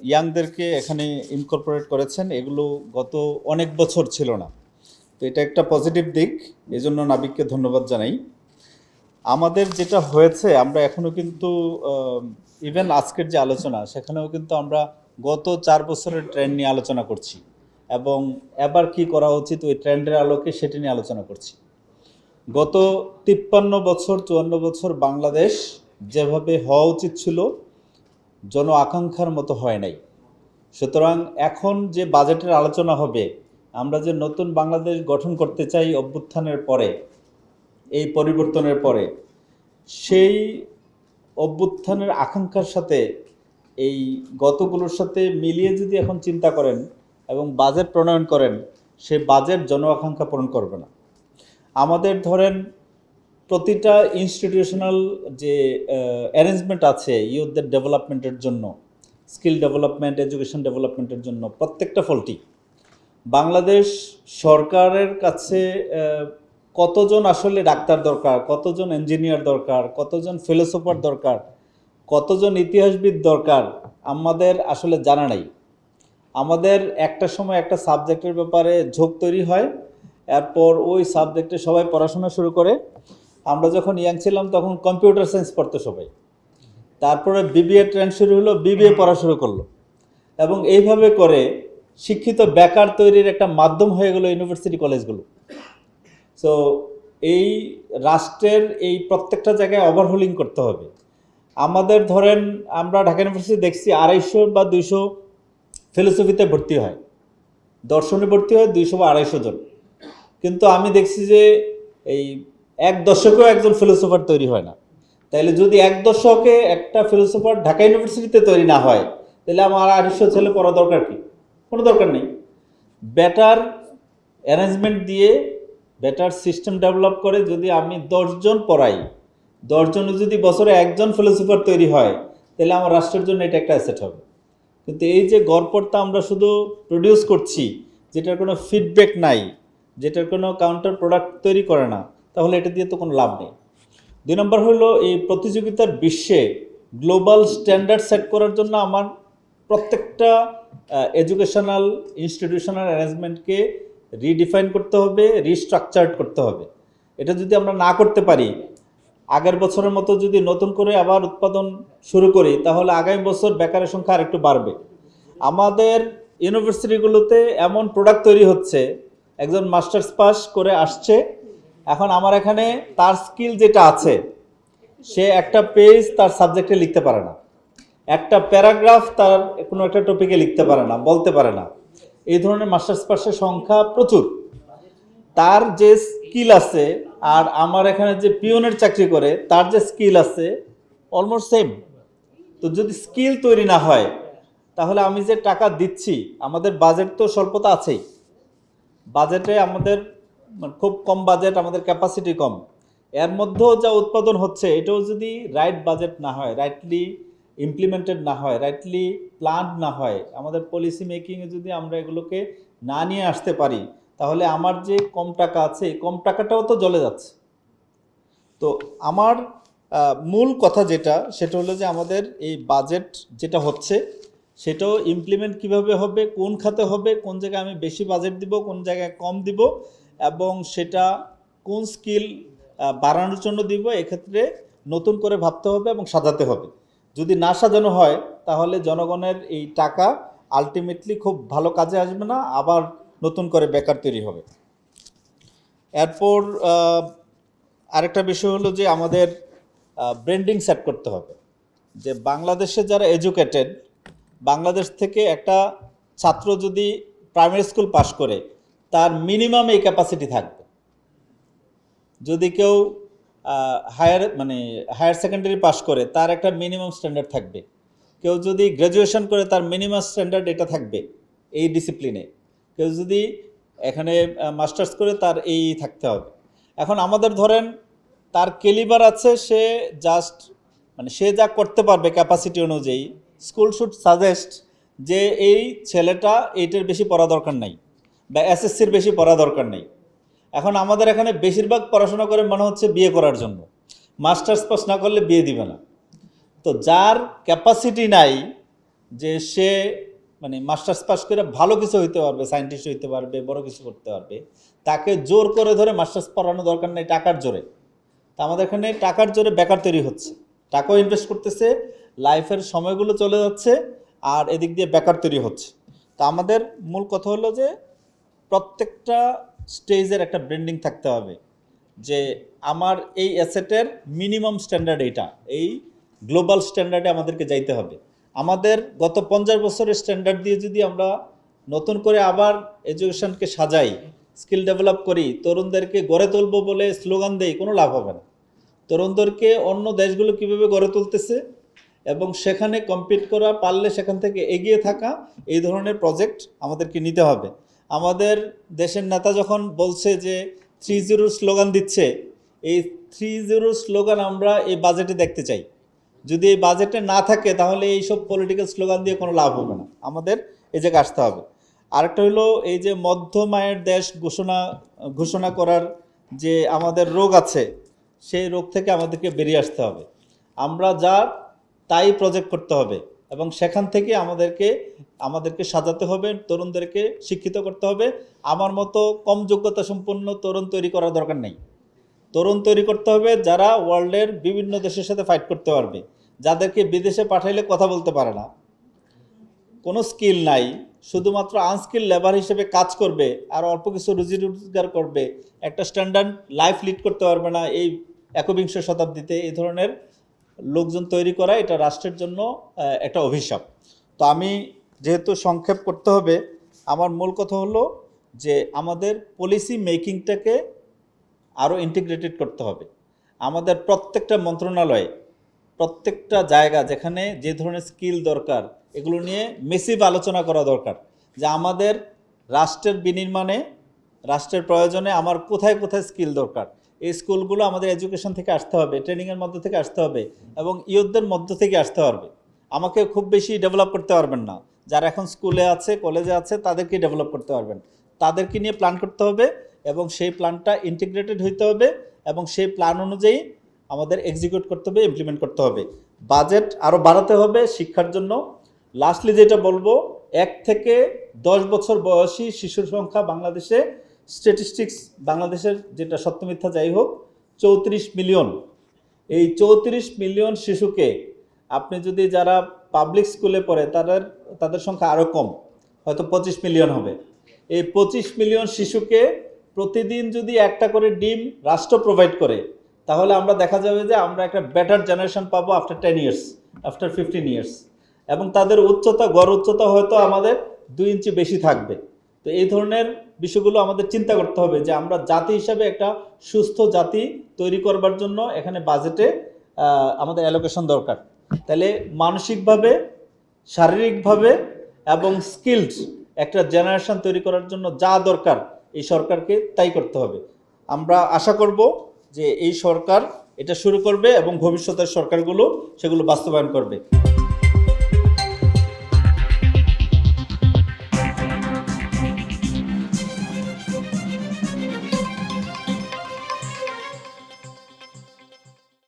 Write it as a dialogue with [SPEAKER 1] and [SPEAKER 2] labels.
[SPEAKER 1] ইয়াংদেরকে এখানে ইনকর্পোরেট করেছেন, এগুলো গত অনেক বছর ছিল না। তো এটা একটা পজিটিভ দিক, এজন্য নাবিককে ধন্যবাদ জানাই। আমাদের যেটা হয়েছে, আমরা এখনও কিন্তু ইভেন আজকের যে আলোচনা, সেখানেও কিন্তু আমরা গত চার বছরের ট্রেন্ড নিয়ে আলোচনা করছি এবং এবার কি করা উচিত, ওই ট্রেন্ডের আলোকে সেটি নিয়ে আলোচনা করছি। গত তিপ্পান্ন বছর, চুয়ান্ন বছর বাংলাদেশ যেভাবে হওয়া উচিত ছিল জন আকাঙ্ক্ষার মতো হয় নাই। সুতরাং এখন যে বাজেটের আলোচনা হবে, আমরা যে নতুন বাংলাদেশ গঠন করতে চাই অভ্যুত্থানের পরে, এই পরিবর্তনের পরে, সেই অভ্যুত্থানের আকাঙ্ক্ষার সাথে, এই গতগুলোর সাথে মিলিয়ে যদি এখন চিন্তা করেন এবং বাজেট প্রণয়ন করেন, সে বাজেট জন আকাঙ্ক্ষা পূরণ করবে না। আমাদের ধরেন প্রতিটা ইনস্টিটিউশনাল যে অ্যারেঞ্জমেন্ট আছে ইউথদের ডেভেলপমেন্টের জন্য স্কিল ডেভেলপমেন্ট এডুকেশন ডেভেলপমেন্টের জন্য, প্রত্যেকটা ফলটি বাংলাদেশ সরকারের কাছে কতজন আসলে ডাক্তার দরকার, কতজন ইঞ্জিনিয়ার দরকার, কতজন ফিলোসফার দরকার, কতজন ইতিহাসবিদ দরকার, আমাদের আসলে জানা নাই। আমাদের একটা সময় একটা সাবজেক্টের ব্যাপারে ঝোঁক তৈরি হয়, এরপর ওই সাবজেক্টে সবাই পড়াশোনা শুরু করে। আমরা যখন ইয়াং ছিলাম তখন কম্পিউটার সায়েন্স পড়তো সবাই। তারপরে বিবিএ ট্রেন্ড শুরু হলো বিবিএ পড়া শুরু করল। এবং এইভাবে করে শিক্ষিত বেকার তৈরির একটা মাধ্যম হয়ে গেল ইউনিভার্সিটি কলেজগুলো সো এই রাষ্ট্রের এই প্রত্যেকটা জায়গায় ওভারহোলিং করতে হবে। আমাদের ধরেন আমরা ঢাকা ইউনিভার্সিটি দেখছি আড়াইশো বা দুইশো ফিলোসফিতে ভর্তি হয়। দর্শনে ভর্তি হয় দুইশো বা আড়াইশো জন। কিন্তু আমি দেখছি যে এই এক দশকেও একজন ফিলোসফার তৈরি হয় না। তাইলে যদি এক দশকে একটা ফিলোসফার ঢাকা ইউনিভার্সিটিতে তৈরি না হয় তাহলে আমার আড়াইশো ছেলে পড়া দরকার কি? কোনো দরকার নেই। বেটার অ্যারেঞ্জমেন্ট দিয়ে বেটার সিস্টেম ডেভেলপ করে যদি আমি দশজন পড়াই, দশজনে যদি বছরে একজন ফিলোসফার তৈরি হয় তাহলে আমার রাষ্ট্রের জন্য এটা একটা অ্যাসেট হবে। কিন্তু এই যে গড়পড়তা আমরা শুধু প্রডিউস করছি, যেটার কোনো ফিডব্যাক নাই, যেটার কোনো কাউন্টার প্রোডাক্ট তৈরি করে না তাহলে এটা দিয়ে তো কোনো লাভ নেই। দুই নম্বর হলো, এই প্রতিযোগিতার বিশ্বে গ্লোবাল স্ট্যান্ডার্ড সেট করার জন্য আমার প্রত্যেকটা এডুকেশনাল, ইনস্টিটিউশনাল অ্যারেঞ্জমেন্টকে রিডিফাইন করতে হবে, রিস্ট্রাকচার্ড করতে হবে। এটা যদি আমরা না করতে পারি, আগের বছরের মতো যদি নতুন করে আবার উৎপাদন শুরু করি, তাহলে আগামী বছর বেকারের সংখ্যা আরেকটু বাড়বে। আমাদের ইউনিভার্সিটিগুলোতে এমন প্রোডাক্ট তৈরি হচ্ছে, একজন মাস্টার্স পাস করে আসছে এখন আমার এখানে তার স্কিল যেটা আছে, সে একটা পেজ তার সাবজেক্টে লিখতে পারে না। একটা প্যারাগ্রাফ তার কোনো একটা টপিকে লিখতে পারে না, বলতে পারে না। এই ধরনের মাস্টার্স পাসের সংখ্যা প্রচুর। তার যে স্কিল আছে আর আমার এখানে যে পিওনের চাকরি করে, তার যে স্কিল আছে অলমোস্ট সেম তো যদি স্কিল তৈরি না হয়, তাহলে আমি যে টাকা দিচ্ছি, আমাদের বাজেট তো স্বল্পতা আছেই। বাজেটে আমাদের খুব কম বাজেট আমাদের ক্যাপাসিটি কম। এর মধ্যেও যা উৎপাদন হচ্ছে, এটাও যদি রাইট বাজেট না হয় রাইটলি ইমপ্লিমেন্টেড না হয় রাইটলি প্ল্যান না হয়, আমাদের পলিসি মেকিংয়ে যদি আমরা এগুলোকে না নিয়ে আসতে পারি, তাহলে আমার যে কম টাকা আছে কম টাকাটাও তো জ্বলে যাচ্ছে। তো আমার মূল কথা যেটা, সেটা হলো যে আমাদের এই বাজেট যেটা হচ্ছে, সেটাও ইমপ্লিমেন্ট কীভাবে হবে, কোন খাতে হবে, কোন জায়গায় আমি বেশি বাজেট দিব, কোন জায়গায় কম দিব এবং সেটা কোন স্কিল বাড়ানোর জন্য দিব, এক্ষেত্রে নতুন করে ভাবতে হবে এবং সাজাতে হবে। যদি না সাজানো হয়, তাহলে জনগণের এই টাকা আলটিমেটলি খুব ভালো কাজে আসবে না, আবার নতুন করে বেকার তৈরি হবে। এরপর আরেকটা বিষয় হলো যে আমাদের ব্র্যান্ডিং সেট করতে হবে। যে বাংলাদেশে যারা এডুকেটেড বাংলাদেশ থেকে একটা ছাত্র যদি প্রাইমারি স্কুল পাশ করে তার মিনিমাম এই ক্যাপাসিটি থাকবে। যদি কেউ হায়ার মানে হায়ার সেকেন্ডারি পাশ করে, তার একটা মিনিমাম স্ট্যান্ডার্ড থাকবে। কেউ যদি গ্র্যাজুয়েশন করে, তার মিনিমাম স্ট্যান্ডার্ড এটা থাকবে এই ডিসিপ্লিনে কেউ যদি এখানে মাস্টার্স করে, তার এই থাকতে হবে। এখন আমাদের ধরেন, তার কেলিবার আছে, সে জাস্ট মানে সে যা করতে পারবে ক্যাপাসিটি অনুযায়ী স্কুল শুড সাজেস্ট যে এই ছেলেটা এইটার বেশি পড়া দরকার নাই। বা এসএসসির বেশি পড়া দরকার নেই। এখন আমাদের এখানে বেশিরভাগ পড়াশোনা করে মনে হচ্ছে বিয়ে করার জন্য। মাস্টার্স পাস না করলে বিয়ে দিবে না। তো যার ক্যাপাসিটি নাই যে সে মানে মাস্টার্স পাস করে ভালো কিছু হইতে পারবে সায়েন্টিস্ট হইতে পারবে, বড় কিছু করতে পারবে, তাকে জোর করে ধরে মাস্টার্স পড়ানো দরকার নেই টাকার জোরে। তা আমাদের এখানে টাকার জোরে বেকার তৈরি হচ্ছে। টাকাও ইনভেস্ট করতেছে লাইফের সময়গুলো চলে যাচ্ছে, আর এদিক দিয়ে বেকার তৈরি হচ্ছে। তা আমাদের মূল কথা হলো যে প্রত্যেকটা স্টেজের একটা ব্র্যান্ডিং থাকতে হবে যে আমার এই অ্যাসেটের মিনিমাম স্ট্যান্ডার্ড এইটা, এই গ্লোবাল স্ট্যান্ডার্ডে আমাদেরকে যাইতে হবে। আমাদের গত পঞ্চাশ বছরের স্ট্যান্ডার্ড দিয়ে যদি আমরা নতুন করে আবার এডুকেশনকে সাজাই, স্কিল ডেভেলপ করি, তরুণদেরকে গড়ে তুলবো বলে স্লোগান দেই, কোনো লাভ হবে না। তরুণদেরকে অন্য দেশগুলো কীভাবে গড়ে তুলতেছে এবং সেখানে কম্পিট করা, পারলে সেখান থেকে এগিয়ে থাকা, এই ধরনের প্রজেক্ট আমাদেরকে নিতে হবে। আমাদের দেশের নেতা যখন বলছে যে থ্রি জিরোর স্লোগান দিচ্ছে, এই থ্রি জিরোর স্লোগান আমরা এই বাজেটে দেখতে চাই। যদি এই বাজেটে না থাকে, তাহলে এইসব পলিটিক্যাল স্লোগান দিয়ে কোনো লাভ হবে না। আমাদের এই জায়গায় আসতে হবে। আরেকটা হলো এই যে মধ্যম আয়ের দেশ ঘোষণা ঘোষণা করার যে আমাদের রোগ আছে, সেই রোগ থেকে আমাদেরকে বেরিয়ে আসতে হবে। আমরা যা, তাই প্রজেক্ট করতে হবে এবং সেখান থেকে আমাদেরকে আমাদেরকে সাজাতে হবে, তরুণদেরকে শিক্ষিত করতে হবে। আমার মতো কম যোগ্যতা সম্পন্ন তরুণ তৈরি করার দরকার নেই। তরুণ তৈরি করতে হবে যারা ওয়ার্ল্ডের বিভিন্ন দেশের সাথে ফাইট করতে পারবে, যাদেরকে বিদেশে পাঠাইলে কথা বলতে পারে না। কোনো স্কিল নাই, শুধুমাত্র আনস্কিল লেবার হিসেবে কাজ করবে আর অল্প কিছু রুজি রোজগার করবে। একটা স্ট্যান্ডার্ড লাইফ লিড করতে পারবে না এই একবিংশ শতাব্দীতে। এই ধরনের লোকজন তৈরি করা এটা রাষ্ট্রের জন্য একটা অভিশাপ। তো আমি যেহেতু সংক্ষেপ করতে হবে, আমার মূল কথা হলো যে আমাদের পলিসি মেকিংটাকে আরও ইন্টিগ্রেটেড করতে হবে। আমাদের প্রত্যেকটা মন্ত্রণালয়ে, প্রত্যেকটা জায়গা যেখানে যে ধরনের স্কিল দরকার, এগুলো নিয়ে মেসিভ আলোচনা করা দরকার। যে আমাদের রাষ্ট্রের বিনির্মাণে, রাষ্ট্রের প্রয়োজনে আমার কোথায় কোথায় স্কিল দরকার। এই স্কুলগুলো আমাদের এডুকেশন থেকে আসতে হবে ট্রেনিংয়ের মধ্য থেকে আসতে হবে এবং ইয়ুথদের মধ্য থেকে আসতে পারবে আমাকে খুব বেশি ডেভেলপ করতে পারবেন না। যারা এখন স্কুলে আছে, কলেজে আছে, তাদেরকে ডেভেলপ করতে পারবেন। তাদেরকে নিয়ে প্ল্যান করতে হবে এবং সেই প্ল্যানটা ইন্টিগ্রেটেড হইতে হবে এবং সেই প্ল্যান অনুযায়ী আমাদের এক্সিকিউট করতে হবে ইমপ্লিমেন্ট করতে হবে। বাজেট আরও বাড়াতে হবে শিক্ষার জন্য। লাস্টলি যেটা বলব, এক থেকে দশ বছর বয়সী শিশুর সংখ্যা বাংলাদেশে স্ট্যাটিস্টিক্স বাংলাদেশের যেটা সত্য মিথ্যা যাই হোক, চৌত্রিশ মিলিয়ন। এই চৌত্রিশ মিলিয়ন শিশুকে আপনি যদি যারা পাবলিক স্কুলে পড়ে, তাদের তাদের সংখ্যা আরও কম, হয়তো পঁচিশ মিলিয়ন হবে। এই পঁচিশ মিলিয়ন শিশুকে প্রতিদিন যদি একটা করে ডিম রাষ্ট্র প্রোভাইড করে, তাহলে আমরা দেখা যাবে যে আমরা একটা বেটার জেনারেশন পাবো after ten years after fifteen years এবং তাদের উচ্চতা, গড় উচ্চতা হয়তো আমাদের দুই ইঞ্চি বেশি থাকবে। তো এই ধরনের বিষয়গুলো আমাদের চিন্তা করতে হবে যে আমরা জাতি হিসাবে একটা সুস্থ জাতি তৈরি করবার জন্য এখানে বাজেটে আমাদের অ্যালোকেশন দরকার। তাহলে মানসিকভাবে, শারীরিকভাবে এবং স্কিলড একটা জেনারেশন তৈরি করার জন্য যা দরকার এই সরকারকে তাই করতে হবে। আমরা আশা করব যে এই সরকার এটা শুরু করবে এবং ভবিষ্যতের সরকারগুলো সেগুলো বাস্তবায়ন করবে।